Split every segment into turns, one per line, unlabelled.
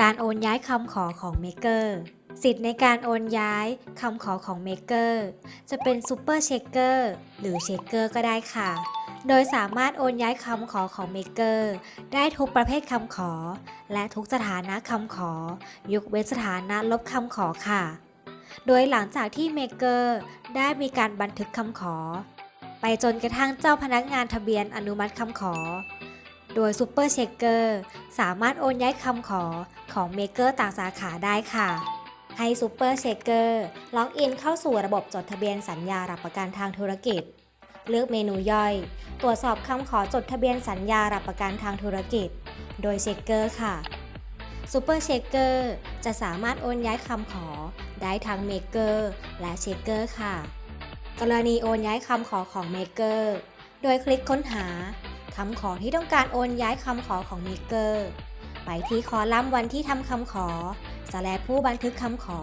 การโอนย้ายคำขอของ Maker สิทธิ์ในการโอนย้ายคำขอของ Maker จะเป็น Super Checker หรือ Checker ก็ได้ค่ะ โดยสามารถโอนย้ายคำขอของ Maker ได้ทุกประเภทคำขอ และทุกสถานะคำขอ ยกเว้นสถานะลบคำขอค่ะ โดยหลังจากที่ Maker ได้มีการบันทึกคำขอ ไปจนกระทั่งเจ้าพนักงานทะเบียนอนุมัติคำขอ โดย Super Checker สามารถโอนย้ายคำขอของ Maker ต่างสาขาได้ค่ะ ให้ Super Checker ล็อกอินเข้าสู่ระบบจดทะเบียนสัญญารับประกันทางธุรกิจ เลือกเมนูย่อย ตรวจสอบคำขอจดทะเบียนสัญญารับประกันทางธุรกิจ โดย Checker ค่ะ Super Checker จะสามารถโอนย้ายคำขอได้ทั้ง Maker และ Checker ค่ะ กรณีโอนย้ายคำขอของ Maker โดยคลิกค้นหา คำขอที่ต้องการโอนย้ายคำขอของ Maker ไปที่คอลัมน์วันที่ทำคำขอสแลผู้บันทึกคำขอ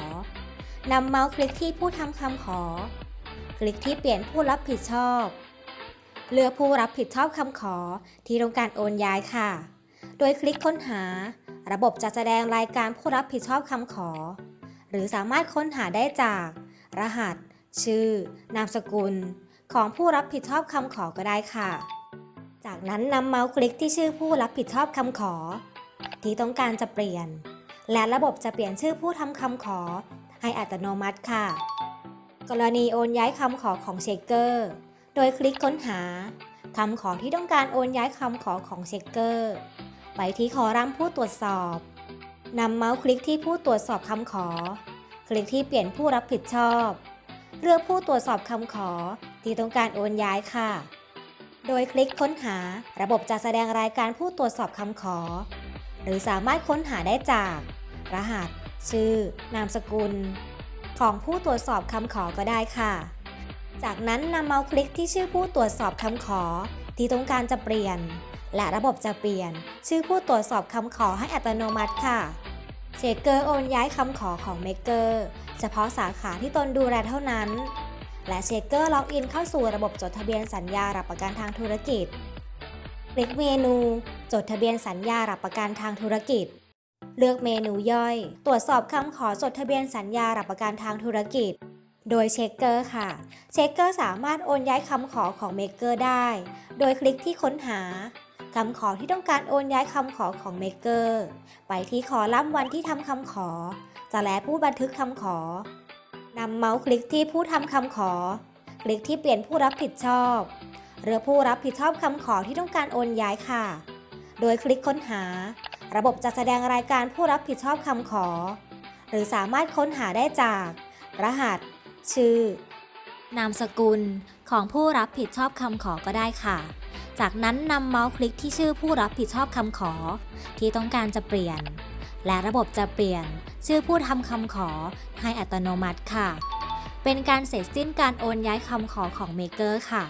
นำเมาส์คลิกที่ผู้ทำคำขอ คลิกที่เปลี่ยนผู้รับผิดชอบ เลือกผู้รับผิดชอบคำขอที่ต้องการโอนย้ายค่ะ โดยคลิกค้นหา ระบบจะแสดงรายการผู้รับผิดชอบคำขอ หรือสามารถค้นหาได้จาก รหัส ชื่อ นามสกุล ของผู้รับผิดชอบคำขอก็ได้ค่ะ จากนั้นนำเมาส์คลิกที่ชื่อผู้รับผิดชอบคำขอ ที่ต้องการจะเปลี่ยน และระบบจะเปลี่ยนชื่อผู้ทำคำขอ ให้อัตโนมัติค่ะ กรณีโอนย้ายคำขอของเชคเกอร์ โดยคลิกค้นหาคำขอที่ต้องการโอนย้ายคำขอของเชคเกอร์ ไปที่คอลัมน์ผู้ตรวจสอบนำเมาส์คลิกที่ผู้ตรวจสอบคำขอ คลิกที่เปลี่ยนผู้รับผิดชอบ เลือกผู้ตรวจสอบคำขอที่ต้องการโอนย้ายค่ะ โดยคลิกค้นหาระบบจะแสดงรายการผู้ตรวจสอบคำขอ หรือสามารถค้นหาได้จาก รหัส ชื่อ นามสกุล ของผู้ตรวจสอบคำขอก็ได้ค่ะ จากนั้นนำเมาส์คลิกที่ชื่อผู้ตรวจสอบคำขอ ที่ต้องการจะเปลี่ยน และระบบจะเปลี่ยน ชื่อผู้ตรวจสอบคำขอให้อัตโนมัติค่ะเชเกอร์โอนย้ายคำขอของเมกเกอร์เฉพาะสาขาที่ตนดูแลเท่านั้น และเชคเกอร์ล็อกอินเข้าสู่ระบบจดทะเบียนสัญญารับประกันทางธุรกิจ คลิกเมนู จดทะเบียนสัญญารับประกันทางธุรกิจ เลือกเมนูย่อย ตรวจสอบคำขอจดทะเบียนสัญญารับประกันทางธุรกิจ โดยเชคเกอร์ค่ะ เชคเกอร์สามารถโอนย้ายคำขอของเมเกอร์ได้ โดยคลิกที่ค้นหาคำขอที่ต้องการโอนย้ายคำขอของเมเกอร์ ไปที่คอลัมน์วันที่ทำคำขอ จะแลผู้บันทึกคำขอ นำเมาส์คลิกที่ผู้ทำคำขอ คลิกที่เปลี่ยนผู้รับผิดชอบเลือผู้รับผิดชอบคำขอที่ต้องการโอนย้ายค่ะ โดยคลิกค้นหา ระบบจะแสดงรายการผู้รับผิดชอบคำขอ หรือสามารถค้นหาได้จาก รหัส ชื่อ นามสกุลของผู้รับผิดชอบคำขอก็ได้ค่ะ จากนั้นนำเมาส์คลิกที่ชื่อผู้รับผิดชอบคำขอ ที่ต้องการจะเปลี่ยน และระบบจะเปลี่ยน ชื่อผู้ทำคำขอให้อัตโนมัติค่ะ เป็นการเสร็จสิ้นการโอนย้ายคำขอของ Maker ค่ะ